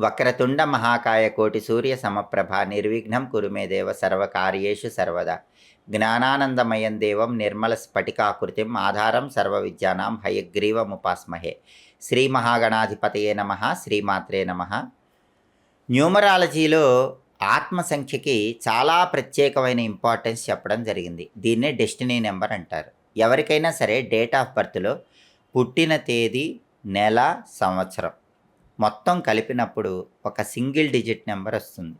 వక్రతుండ మహాకాయ కోటి సూర్య సమప్రభ నిర్విఘ్నం కురుమే దేవ సర్వకార్యేషు సర్వదా. జ్ఞానానందమయం దేవం నిర్మల స్ఫటికాకృతిం ఆధారం సర్వ విద్యానాం హయగ్రీవముపాస్మహే. శ్రీ మహాగణాధిపతయే నమ శ్రీమాత్రే నమ. న్యూమరాలజీలో ఆత్మ సంఖ్యకి చాలా ప్రత్యేకమైన ఇంపార్టెన్స్ చెప్పడం జరిగింది. దీన్నే డెస్టినీ నెంబర్ అంటారు. ఎవరికైనా సరే డేట్ ఆఫ్ బర్త్లో పుట్టిన తేదీ నెల సంవత్సరం. మొత్తం కలిపినప్పుడు ఒక సింగిల్ డిజిట్ నెంబర్ వస్తుంది.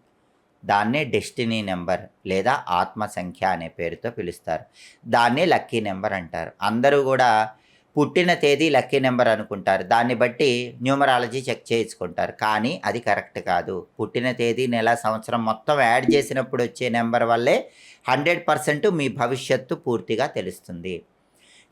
దాన్నే డెస్టినీ నెంబర్ లేదా ఆత్మ సంఖ్య అనే పేరుతో పిలుస్తారు. దాన్నే లక్కీ నెంబర్ అంటారు. అందరూ కూడా పుట్టిన తేదీ లక్కీ నెంబర్ అనుకుంటారు. దాన్ని బట్టి న్యూమరాలజీ చెక్ చేయించుకుంటారు. కానీ అది కరెక్ట్ కాదు. పుట్టిన తేదీ నెల సంవత్సరం మొత్తం యాడ్ చేసినప్పుడు వచ్చే నెంబర్ వల్లే హండ్రెడ్ పర్సెంట్ మీ భవిష్యత్తు పూర్తిగా తెలుస్తుంది.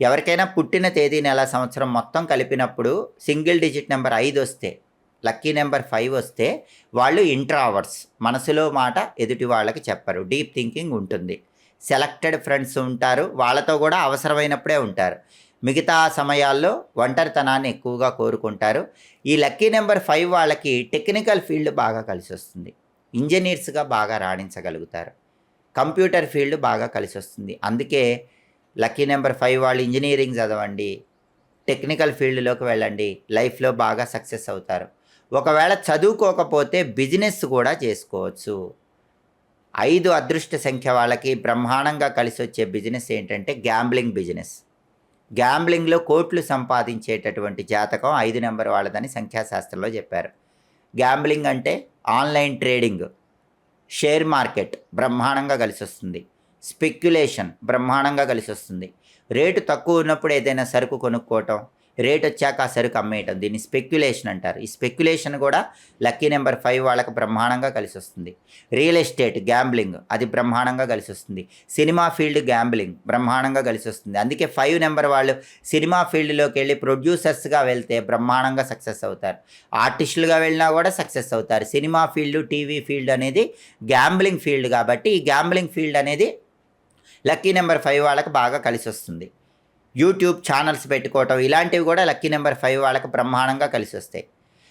ఎవరికైనా పుట్టిన తేదీ నెల సంవత్సరం మొత్తం కలిపినప్పుడు సింగిల్ డిజిట్ నెంబర్ ఐదు వస్తే లక్కీ నెంబర్ ఫైవ్ వస్తే వాళ్ళు ఇంట్రావర్స్ మనసులో మాట ఎదుటి వాళ్ళకి చెప్పరు డీప్ థింకింగ్ ఉంటుంది. సెలెక్టెడ్ ఫ్రెండ్స్ ఉంటారు వాళ్ళతో కూడా అవసరమైనప్పుడే ఉంటారు. మిగతా సమయాల్లో ఒంటరితనాన్ని ఎక్కువగా కోరుకుంటారు. ఈ లక్కీ నెంబర్ ఫైవ్ వాళ్ళకి టెక్నికల్ ఫీల్డ్ బాగా కలిసి వస్తుంది. ఇంజనీర్స్గా బాగా రాణించగలుగుతారు. కంప్యూటర్ ఫీల్డ్ బాగా కలిసి వస్తుంది. అందుకే లక్కీ నెంబర్ ఫైవ్ వాళ్ళు ఇంజనీరింగ్ చదవండి టెక్నికల్ ఫీల్డ్లోకి వెళ్ళండి లైఫ్లో బాగా సక్సెస్ అవుతారు. ఒకవేళ చదువుకోకపోతే బిజినెస్ కూడా చేసుకోవచ్చు. ఐదు అదృష్ట సంఖ్య వాళ్ళకి బ్రహ్మాండంగా కలిసి వచ్చే బిజినెస్ ఏంటంటే గ్యాంబ్లింగ్ బిజినెస్. గ్యాంబ్లింగ్లో కోట్లు సంపాదించేటటువంటి జాతకం ఐదు నెంబర్ వాళ్ళదని సంఖ్యాశాస్త్రంలో చెప్పారు. గ్యాంబ్లింగ్ అంటే ఆన్లైన్ ట్రేడింగ్ షేర్ మార్కెట్ బ్రహ్మాండంగా కలిసి వస్తుంది. స్పెక్యులేషన్ బ్రహ్మాండంగా కలిసి వస్తుంది. రేటు తక్కువ ఉన్నప్పుడు ఏదైనా సరుకు కొనుక్కోవటం రేట్ వచ్చాక ఆ సరుకు అమ్మేయటం. దీన్ని స్పెక్యులేషన్ అంటారు. ఈ స్పెక్యులేషన్ కూడా లక్కీ నెంబర్ ఫైవ్ వాళ్ళకి బ్రహ్మాండంగా కలిసి వస్తుంది రియల్ ఎస్టేట్ గ్యాంబ్లింగ్ అది బ్రహ్మాండంగా కలిసి వస్తుంది సినిమా ఫీల్డ్ గ్యాంబ్లింగ్ బ్రహ్మాండంగా కలిసి వస్తుంది అందుకే ఫైవ్ నెంబర్ వాళ్ళు సినిమా ఫీల్డ్లోకి వెళ్ళి ప్రొడ్యూసర్స్గా వెళ్తే బ్రహ్మాండంగా సక్సెస్ అవుతారు. ఆర్టిస్టులుగా వెళ్ళినా కూడా సక్సెస్ అవుతారు. సినిమా ఫీల్డ్ టీవీ ఫీల్డ్ అనేది గ్యాంబ్లింగ్ ఫీల్డ్ కాబట్టి ఈ గ్యాంబ్లింగ్ ఫీల్డ్ అనేది లక్కీ నెంబర్ ఫైవ్ వాళ్ళకి బాగా కలిసి వస్తుంది యూట్యూబ్ ఛానల్స్ పెట్టుకోవటం ఇలాంటివి కూడా లక్కీ నెంబర్ ఫైవ్ వాళ్ళకి బ్రహ్మాండంగా కలిసి వస్తాయి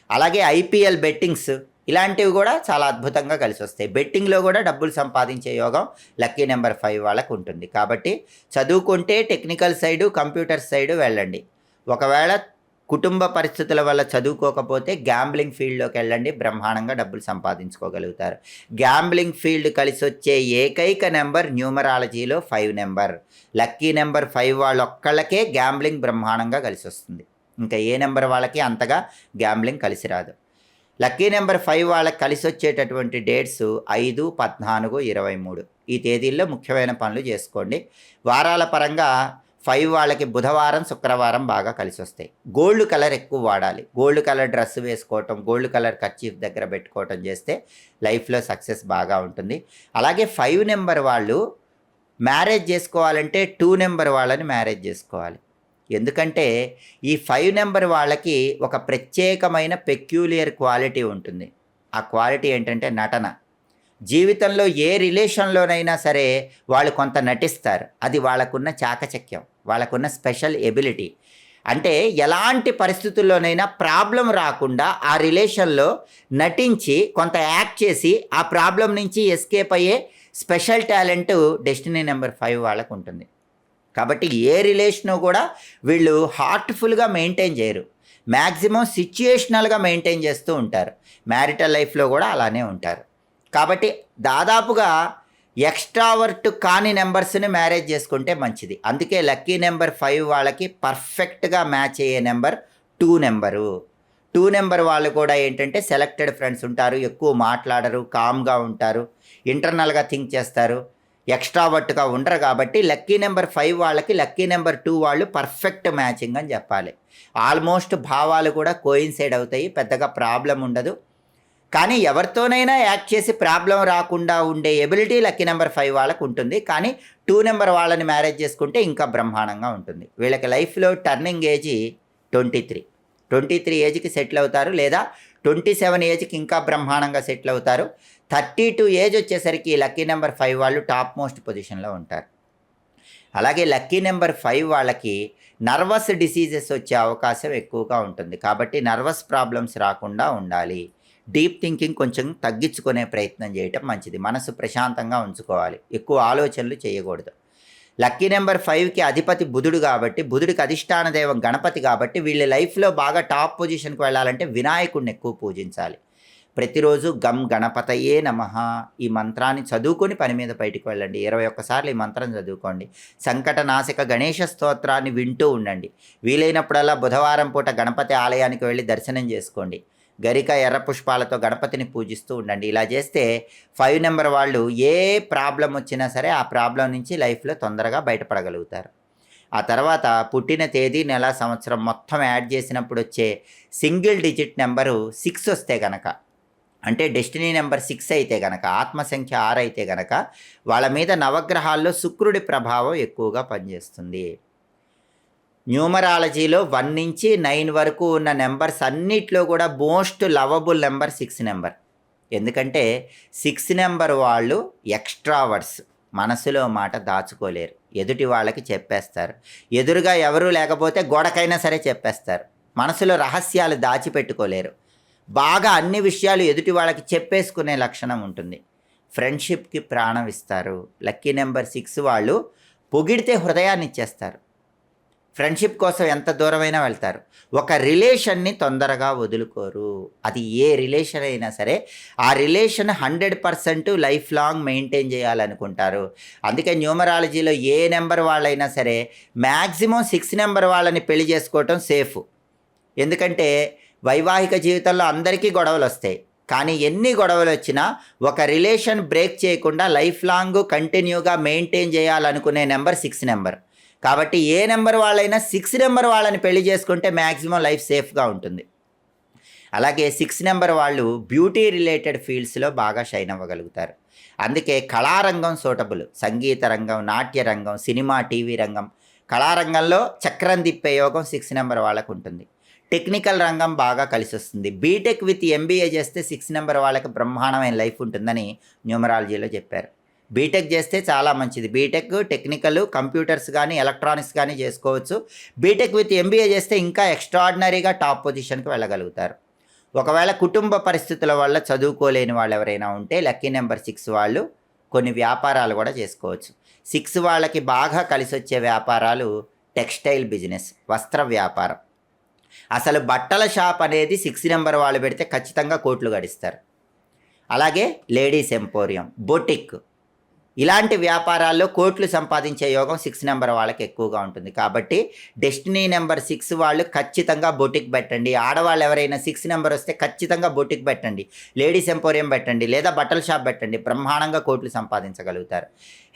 అలాగే ఐపీఎల్ బెట్టింగ్స్ ఇలాంటివి కూడా చాలా అద్భుతంగా కలిసి వస్తాయి బెట్టింగ్లో కూడా డబ్బులు సంపాదించే యోగం లక్కీ నెంబర్ ఫైవ్ వాళ్ళకు ఉంటుంది. కాబట్టి చదువుకుంటే టెక్నికల్ సైడు కంప్యూటర్ సైడు వెళ్ళండి. ఒకవేళ కుటుంబ పరిస్థితుల వల్ల చదువుకోకపోతే గ్యాంబ్లింగ్ ఫీల్డ్లోకి వెళ్ళండి బ్రహ్మాండంగా డబ్బులు సంపాదించుకోగలుగుతారు. గ్యాంబ్లింగ్ ఫీల్డ్ కలిసి వచ్చే ఏకైక number న్యూమరాలజీలో five number. Lucky number five వాళ్ళ ఒక్కళ్ళకే గ్యాంబ్లింగ్ బ్రహ్మాండంగా కలిసి వస్తుంది ఇంకా ఏ నెంబర్ వాళ్ళకి అంతగా గ్యాంబ్లింగ్ కలిసి రాదు. లక్కీ నెంబర్ ఫైవ్ వాళ్ళకి కలిసి వచ్చేటటువంటి డేట్స్ ఐదు పద్నాలుగు ఇరవై మూడు. ఈ తేదీల్లో ముఖ్యమైన పనులు చేసుకోండి. వారాల పరంగా ఫైవ్ వాళ్ళకి బుధవారం శుక్రవారం బాగా కలిసి వస్తాయి. గోల్డ్ కలర్ ఎక్కువ వాడాలి. గోల్డ్ కలర్ డ్రెస్ వేసుకోవటం గోల్డ్ కలర్ కర్చీఫ్ దగ్గర పెట్టుకోవటం చేస్తే లైఫ్లో సక్సెస్ బాగా ఉంటుంది. అలాగే ఫైవ్ నెంబర్ వాళ్ళు మ్యారేజ్ చేసుకోవాలంటే టూ నెంబర్ వాళ్ళని మ్యారేజ్ చేసుకోవాలి. ఎందుకంటే ఈ ఫైవ్ నెంబర్ వాళ్ళకి ఒక ప్రత్యేకమైన పెక్యూలియర్ క్వాలిటీ ఉంటుంది. ఆ క్వాలిటీ ఏంటంటే నటన. జీవితంలో ఏ రిలేషన్లోనైనా సరే వాళ్ళు కొంత నటిస్తారు. అది వాళ్ళకున్న చాకచక్యం వాళ్ళకున్న స్పెషల్ ఎబిలిటీ. అంటే ఎలాంటి పరిస్థితుల్లోనైనా ప్రాబ్లం రాకుండా ఆ రిలేషన్లో నటించి కొంత యాక్ట్ చేసి ఆ ప్రాబ్లం నుంచి ఎస్కేప్ అయ్యే special talent destiny number five వాళ్ళకు ఉంటుంది కాబట్టి ఏ రిలేషను కూడా వీళ్ళు హార్ట్ఫుల్గా మెయింటైన్ చేయరు. మ్యాక్సిమం సిచ్యుయేషనల్గా మెయింటైన్ చేస్తూ ఉంటారు. మ్యారిటల్ లైఫ్లో కూడా అలానే ఉంటారు. కాబట్టి దాదాపుగా ఎక్స్ట్రావర్ట్ కాని నెంబర్స్ని మ్యారేజ్ చేసుకుంటే మంచిది. అందుకే లక్కీ నెంబర్ ఫైవ్ వాళ్ళకి పర్ఫెక్ట్గా మ్యాచ్ అయ్యే number two number. Two number వాళ్ళు కూడా ఏంటంటే సెలెక్టెడ్ ఫ్రెండ్స్ ఉంటారు ఎక్కువ మాట్లాడరు కామ్గా ఉంటారు ఇంటర్నల్గా థింక్ చేస్తారు ఎక్స్ట్రావర్ట్గా ఉండరు కాబట్టి లక్కీ నెంబర్ ఫైవ్ వాళ్ళకి లక్కీ నెంబర్ టూ వాళ్ళు పర్ఫెక్ట్ మ్యాచింగ్ అని చెప్పాలి. ఆల్మోస్ట్ భావాలు కూడా కోయిన్సైడ్ అవుతాయి పెద్దగా ప్రాబ్లం ఉండదు. కానీ ఎవరితోనైనా యాక్ట్ చేసి ప్రాబ్లం రాకుండా ఉండే ఎబిలిటీ లక్కీ నెంబర్ ఫైవ్ వాళ్ళకు ఉంటుంది. కానీ టూ నెంబర్ వాళ్ళని మ్యారేజ్ చేసుకుంటే ఇంకా బ్రహ్మాండంగా ఉంటుంది. వీళ్ళకి లైఫ్లో turning age twenty three. Twenty three ఏజ్కి సెటిల్ అవుతారు లేదా ట్వంటీ సెవెన్ ఏజ్కి ఇంకా బ్రహ్మాండంగా సెటిల్ అవుతారు. థర్టీ టూ ఏజ్ వచ్చేసరికి లక్కీ నెంబర్ ఫైవ్ వాళ్ళు టాప్ మోస్ట్ పొజిషన్లో ఉంటారు. అలాగే లక్కీ నెంబర్ ఫైవ్ వాళ్ళకి నర్వస్ డిసీజెస్ వచ్చే అవకాశం ఎక్కువగా ఉంటుంది. కాబట్టి నర్వస్ ప్రాబ్లమ్స్ రాకుండా ఉండాలి. డీప్ థింకింగ్ కొంచెం తగ్గించుకునే ప్రయత్నం చేయటం మంచిది. మనసు ప్రశాంతంగా ఉంచుకోవాలి. ఎక్కువ ఆలోచనలు చేయకూడదు. లక్కీ నెంబర్ ఫైవ్కి అధిపతి బుధుడు కాబట్టి బుధుడికి అధిష్టాన దైవం గణపతి కాబట్టి వీళ్ళ లైఫ్లో బాగా టాప్ పొజిషన్కి వెళ్ళాలంటే వినాయకుడిని ఎక్కువ పూజించాలి. ప్రతిరోజు గమ్ గణపతయే నమ. ఈ మంత్రాన్ని చదువుకొని పని మీద బయటికి వెళ్ళండి. ఇరవై ఒక్కసార్లు ఈ మంత్రం చదువుకోండి. సంకట నాశక గణేష స్తోత్రాన్ని వింటూ ఉండండి. వీలైనప్పుడల్లా బుధవారం పూట గణపతి ఆలయానికి వెళ్ళి దర్శనం చేసుకోండి. గరిక ఎర్ర పుష్పాలతో గణపతిని పూజిస్తూ ఉండండి. ఇలా చేస్తే ఫైవ్ నెంబర్ వాళ్ళు ఏ ప్రాబ్లం వచ్చినా సరే ఆ ప్రాబ్లం నుంచి లైఫ్లో తొందరగా బయటపడగలుగుతారు. ఆ తర్వాత పుట్టిన తేదీ నెల సంవత్సరం మొత్తం యాడ్ చేసినప్పుడు వచ్చే సింగిల్ డిజిట్ నెంబరు సిక్స్ వస్తే గనక అంటే డెస్టినీ నెంబర్ సిక్స్ అయితే గనక ఆత్మసంఖ్య ఆరు అయితే గనక వాళ్ళ మీద నవగ్రహాల్లో శుక్రుడి ప్రభావం ఎక్కువగా పనిచేస్తుంది. న్యూమరాలజీలో వన్ నుంచి నైన్ వరకు ఉన్న నెంబర్స్ అన్నిట్లో కూడా most lovable number six number. ఎందుకంటే సిక్స్ నెంబర్ వాళ్ళు ఎక్స్ట్రావర్డ్స్ మనసులో మాట దాచుకోలేరు. ఎదుటి వాళ్ళకి చెప్పేస్తారు. ఎదురుగా ఎవరూ లేకపోతే గోడకైనా సరే చెప్పేస్తారు. మనసులో రహస్యాలు దాచిపెట్టుకోలేరు. బాగా అన్ని విషయాలు ఎదుటి వాళ్ళకి చెప్పేసుకునే లక్షణం ఉంటుంది. ఫ్రెండ్షిప్కి ప్రాణం ఇస్తారు. లక్కీ నెంబర్ సిక్స్ వాళ్ళు పొగిడితే హృదయాన్ని ఇచ్చేస్తారు ఫ్రెండ్షిప్ కోసం ఎంత దూరమైనా వెళ్తారు. ఒక రిలేషన్ని తొందరగా వదులుకోరు. అది ఏ రిలేషన్ అయినా సరే ఆ relation hundred percent life long maintain చేయాలనుకుంటారు. అందుకే న్యూమరాలజీలో ఏ నెంబర్ వాళ్ళైనా సరే మ్యాక్సిమం సిక్స్ నెంబర్ వాళ్ళని పెళ్ళి చేసుకోవటం సేఫ్. ఎందుకంటే వైవాహిక జీవితంలో అందరికీ గొడవలు వస్తాయి కానీ ఎన్ని గొడవలు వచ్చినా ఒక రిలేషన్ బ్రేక్ చేయకుండా లైఫ్ లాంగ్ కంటిన్యూగా మెయింటైన్ చేయాలనుకునే నెంబర్ సిక్స్ నెంబర్. కాబట్టి ఏ నెంబర్ వాళ్ళైనా సిక్స్ నెంబర్ వాళ్ళని పెళ్ళి చేసుకుంటే మ్యాక్సిమం లైఫ్ సేఫ్గా ఉంటుంది. అలాగే సిక్స్ నెంబర్ వాళ్ళు బ్యూటీ రిలేటెడ్ ఫీల్డ్స్లో బాగా షైన్ అవ్వగలుగుతారు. అందుకే కళారంగం సూటబుల్. సంగీత రంగం నాట్య రంగం సినిమా టీవీ రంగం. కళారంగంలో చక్రం తిప్పే యోగం సిక్స్ నెంబర్ వాళ్ళకు ఉంటుంది. టెక్నికల్ రంగం బాగా కలిసి వస్తుంది బీటెక్ విత్ ఎంబీఏ చేస్తే సిక్స్ నెంబర్ వాళ్ళకి బ్రహ్మాండమైన లైఫ్ ఉంటుందని న్యూమరాలజీలో చెప్పారు. బీటెక్ చేస్తే చాలా మంచిది. బీటెక్ టెక్నికల్ కంప్యూటర్స్ కానీ ఎలక్ట్రానిక్స్ కానీ చేసుకోవచ్చు. బీటెక్ విత్ ఎంబీఏ చేస్తే ఇంకా ఎక్స్ట్రాడినరీగా టాప్ పొజిషన్కి వెళ్ళగలుగుతారు. ఒకవేళ కుటుంబ పరిస్థితుల వల్ల చదువుకోలేని వాళ్ళు ఎవరైనా ఉంటే లక్కీ నెంబర్ సిక్స్ వాళ్ళు కొన్ని వ్యాపారాలు కూడా చేసుకోవచ్చు. సిక్స్ వాళ్ళకి బాగా కలిసి వచ్చే వ్యాపారాలు టెక్స్టైల్ బిజినెస్ వస్త్ర వ్యాపారం. అసలు బట్టల షాప్ అనేది సిక్స్ నెంబర్ వాళ్ళు పెడితే ఖచ్చితంగా కోట్లు గడిస్తారు. అలాగే లేడీస్ ఎంపోరియం బొటిక్ ఇలాంటి వ్యాపారాల్లో కోట్లు సంపాదించే యోగం సిక్స్ నెంబర్ వాళ్ళకి ఎక్కువగా ఉంటుంది. కాబట్టి డెస్టినీ నెంబర్ సిక్స్ వాళ్ళు ఖచ్చితంగా బొటిక్ పెట్టండి. ఆడవాళ్ళు ఎవరైనా సిక్స్ నెంబర్ వస్తే ఖచ్చితంగా బొటిక్ పెట్టండి. లేడీస్ ఎంపోరియం పెట్టండి. లేదా బట్టల షాప్ పెట్టండి. బ్రహ్మాండంగా కోట్లు సంపాదించగలుగుతారు.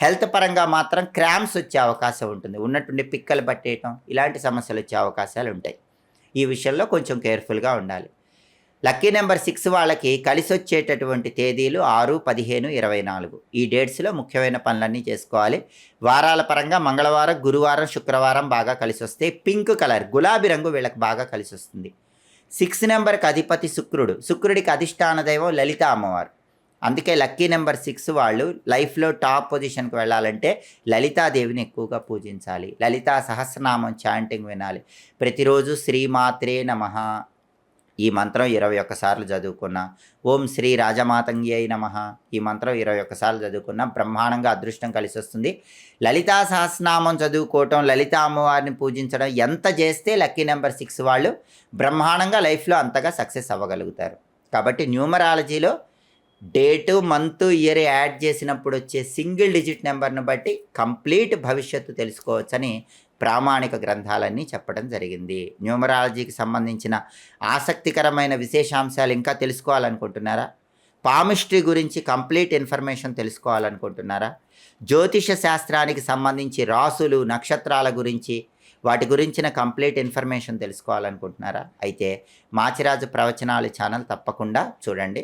హెల్త్ పరంగా మాత్రం క్రామ్స్ వచ్చే అవకాశం ఉంటుంది. ఉన్నట్టుండి పిక్కలు పట్టేయటం ఇలాంటి సమస్యలు వచ్చే అవకాశాలు ఉంటాయి. ఈ విషయంలో కొంచెం కేర్ఫుల్గా ఉండాలి. లక్కీ నెంబర్ సిక్స్ వాళ్ళకి కలిసి వచ్చేటటువంటి తేదీలు ఆరు పదిహేను ఇరవై నాలుగు. ఈ డేట్స్లో ముఖ్యమైన పనులన్నీ చేసుకోవాలి. వారాల పరంగా మంగళవారం గురువారం శుక్రవారం బాగా కలిసి వస్తే పింక్ కలర్ గులాబీ రంగు వీళ్ళకి బాగా కలిసి వస్తుంది సిక్స్ నెంబర్కి అధిపతి శుక్రుడు. శుక్రుడికి అధిష్టాన దైవం లలిత అమ్మవారు. అందుకే లక్కీ నెంబర్ సిక్స్ వాళ్ళు లైఫ్లో టాప్ పొజిషన్కి వెళ్ళాలంటే లలితాదేవిని ఎక్కువగా పూజించాలి. లలితా సహస్రనామం చాంటింగ్ వినాలి. ప్రతిరోజు శ్రీమాత్రే నమ. ఈ మంత్రం ఇరవై ఒక్కసార్లు చదువుకున్నా. ఓం శ్రీ రాజమాతంగి అయి నమ. ఈ మంత్రం ఇరవై ఒక్కసార్లు చదువుకున్నా బ్రహ్మాండంగా అదృష్టం కలిసి వస్తుంది లలితా సహస్రనామం చదువుకోవటం లలిత అమ్మవారిని పూజించడం ఎంత చేస్తే లక్కీ నెంబర్ సిక్స్ వాళ్ళు బ్రహ్మాండంగా లైఫ్లో అంతగా సక్సెస్ అవ్వగలుగుతారు. కాబట్టి న్యూమరాలజీలో డేటు మంత్ ఇయర్ యాడ్ చేసినప్పుడు వచ్చే సింగిల్ డిజిట్ నెంబర్ను బట్టి కంప్లీట్ భవిష్యత్తు తెలుసుకోవచ్చని ప్రామాణిక గ్రంథాలన్నీ చెప్పడం జరిగింది. న్యూమరాలజీకి సంబంధించిన ఆసక్తికరమైన విశేషాంశాలు ఇంకా తెలుసుకోవాలనుకుంటున్నారా? పామిస్ట్రీ గురించి కంప్లీట్ ఇన్ఫర్మేషన్ తెలుసుకోవాలనుకుంటున్నారా? జ్యోతిష శాస్త్రానికి సంబంధించి రాసులు నక్షత్రాల గురించి వాటి గురించిన కంప్లీట్ ఇన్ఫర్మేషన్ తెలుసుకోవాలనుకుంటున్నారా? అయితే మాచిరాజు ప్రవచనాలు ఛానల్ తప్పకుండా చూడండి.